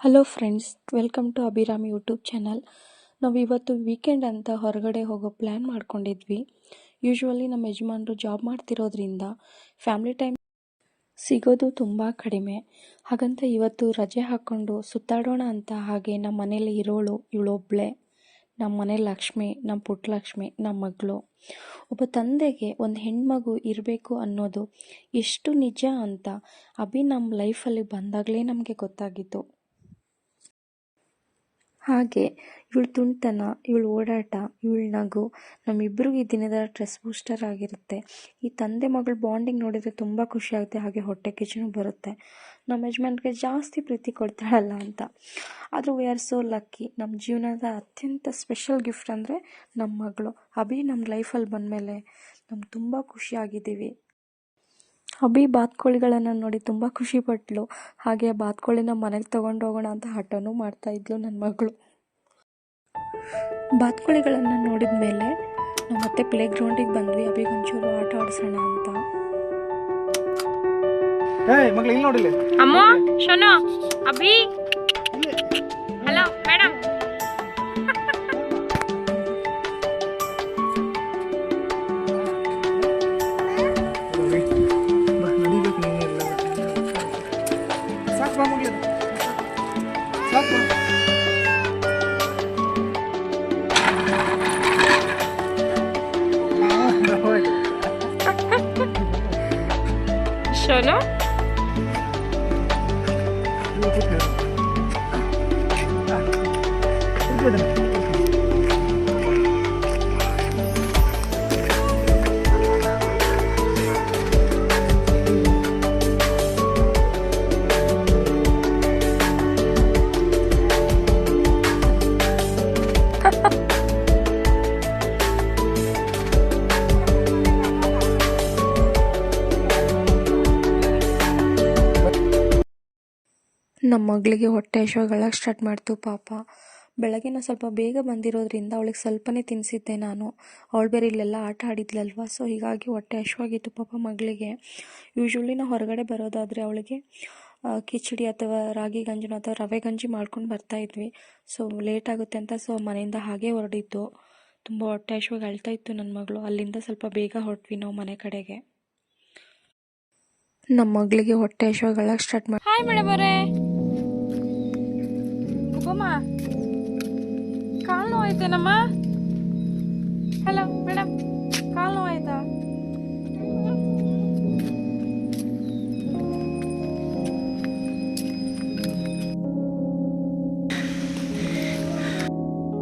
Hello friends welcome to Abhiram YouTube channel ನಾವು ಇವತ್ತು weekend ಅಂತ ಹೊರಗಡೆ ಹೋಗೋ ಪ್ಲ್ಯಾನ್ ಮಾಡ್ಕೊಂಡಿದ್ವಿ. ಯೂಶ್ವಲಿ ನಮ್ಮ ಯಜಮಾನರು ಜಾಬ್ ಮಾಡ್ತಿರೋದ್ರಿಂದ ಫ್ಯಾಮ್ಲಿ ಟೈಮ್ ಸಿಗೋದು ತುಂಬ ಕಡಿಮೆ. ಹಾಗಂತ ಇವತ್ತು ರಜೆ ಹಾಕ್ಕೊಂಡು ಸುತ್ತಾಡೋಣ ಅಂತ ಹಾಗೆ ನಮ್ಮ ಮನೇಲಿ ಇರೋಳು ಇವಳೊಬ್ಳೆ ನಮ್ಮ ಮನೆ ಲಕ್ಷ್ಮಿ ನಮ್ಮ ಪುಟ್ಟ ಲಕ್ಷ್ಮಿ ನಮ್ಮ ಮಗಳು. ಒಬ್ಬ ತಂದೆಗೆ ಒಂದು ಹೆಣ್ಮಗು ಇರಬೇಕು ಅನ್ನೋದು ಎಷ್ಟು ನಿಜ ಅಂತ ಅಭಿ ನಮ್ಮ ಲೈಫಲ್ಲಿ ಬಂದಾಗಲೇ ನಮಗೆ ಗೊತ್ತಾಗಿತ್ತು. ಹಾಗೆ ಇವಳು ತುಂಟತನ ಇವಳು ಓಡಾಟ, ಇವಳು ನಗು ನಮ್ಮಿಬ್ಬರಿಗೂ ಈ ದಿನದ ಟ್ರೆಸ್ ಬೂಸ್ಟರ್ ಆಗಿರುತ್ತೆ. ಈ ತಂದೆ ಮಗಳು ಬಾಂಡಿಂಗ್ ನೋಡಿದರೆ ತುಂಬ ಖುಷಿ ಆಗುತ್ತೆ, ಹಾಗೆ ಹೊಟ್ಟೆ ಕಿಚ್ಚನೂ ಬರುತ್ತೆ. ನಮ್ಮ ಯಜಮಾನ್ರಿಗೆ ಜಾಸ್ತಿ ಪ್ರೀತಿ ಕೊಡ್ತಾಳಲ್ಲ ಅಂತ. ಆದರೂ ವಿ ಆರ್ ಸೋ ಲಕ್ಕಿ ನಮ್ಮ ಜೀವನದ ಅತ್ಯಂತ ಸ್ಪೆಷಲ್ ಗಿಫ್ಟ್ ಅಂದರೆ ನಮ್ಮ ಮಗಳು. ಅಭಿ ನಮ್ಮ ಲೈಫಲ್ಲಿ ಬಂದಮೇಲೆ ನಮ್ಗೆ ತುಂಬ ಖುಷಿಯಾಗಿದ್ದೀವಿ ಅಭಿ ಬಾತ್ಕೋಳಿಗಳನ್ನು ನೋಡಿ ತುಂಬ ಖುಷಿಪಟ್ಲು ಹಾಗೆ ಆ ಬಾತ್ಕೋಳಿನ ಮನೆಗೆ ತಗೊಂಡು ಹೋಗೋಣ ಅಂತ ಹಠನೂ ಮಾಡ್ತಾ ಇದ್ಲು ನನ್ನ ಮಗಳು. ಬಾತ್ಕೋಳಿಗಳನ್ನು ನೋಡಿದ ಮೇಲೆ ನಾವು ಮತ್ತೆ ಪ್ಲೇ ಗ್ರೌಂಡಿಗೆ ಬಂದ್ವಿ. ಅಭಿಗೊಂಚೂರು ಆಟ ಆಡಿಸೋಣ ಅಂತ. ಏಯ್ ಮಗ್ಳು ಇಲ್ಲಿ. ನೋಡಿಲ್ಲ ಅಮ್ಮ ಶೋನಾ ಅಭಿ শোনো Thank you. ನಮ್ಮ ಮಗಳಿಗೆ ಹೊಟ್ಟೆ ಹಶ್ವಾಗಳಕ್ಕೆ ಸ್ಟಾರ್ಟ್ ಮಾಡ್ತು ಪಾಪ. ಬೆಳಗ್ಗೆ ನಾವು ಸ್ವಲ್ಪ ಬೇಗ ಬಂದಿರೋದ್ರಿಂದ ಅವಳಿಗೆ ಸ್ವಲ್ಪನೇ ತಿನ್ನಿಸಿದ್ದೆ ನಾನು. ಅವಳು ಬೇರೆ ಇಲ್ಲೆಲ್ಲ ಆಟ ಆಡಿದ್ಲಲ್ವ ಸೊ ಹೀಗಾಗಿ ಹೊಟ್ಟೆ ಹಶ್ವಾಗಿತ್ತು ಪಾಪ ಮಗಳಿಗೆ. ಯೂಶ್ವಲಿ ನಾವು ಹೊರಗಡೆ ಬರೋದಾದರೆ ಅವಳಿಗೆ ಕಿಚಡಿ ಅಥವಾ ರಾಗಿ ಗಂಜಿನ ಅಥವಾ ರವೆ ಗಂಜಿ ಮಾಡ್ಕೊಂಡು ಬರ್ತಾ ಇದ್ವಿ. ಸೊ ಲೇಟ್ ಆಗುತ್ತೆ ಅಂತ ಸೊ ಮನೆಯಿಂದ ಹಾಗೆ ಹೊರಡಿದ್ದು ತುಂಬ ಹೊಟ್ಟೆ ಹಶ್ವಾಗಿ ಅಳ್ತಾ ಇತ್ತು ನನ್ನ ಮಗಳು. ಅಲ್ಲಿಂದ ಸ್ವಲ್ಪ ಬೇಗ ಹೊರಟ್ವಿ ನಾವು ಮನೆ ಕಡೆಗೆ. ನಮ್ಮ ಮಗಳಿಗೆ ಹೊಟ್ಟೆ ಹಶ್ವಾಗಳಕ್ಕೆ ಸ್ಟಾರ್ಟ್ ಮಾಡಿ ಹಾಯ್ ಮೇಡಮ್ ಅವರೇ ಗೋಮ ಕಾಲು ನೋಯ್ತೇನಮ್ಮ ಹಲೋ ಮೇಡಮ್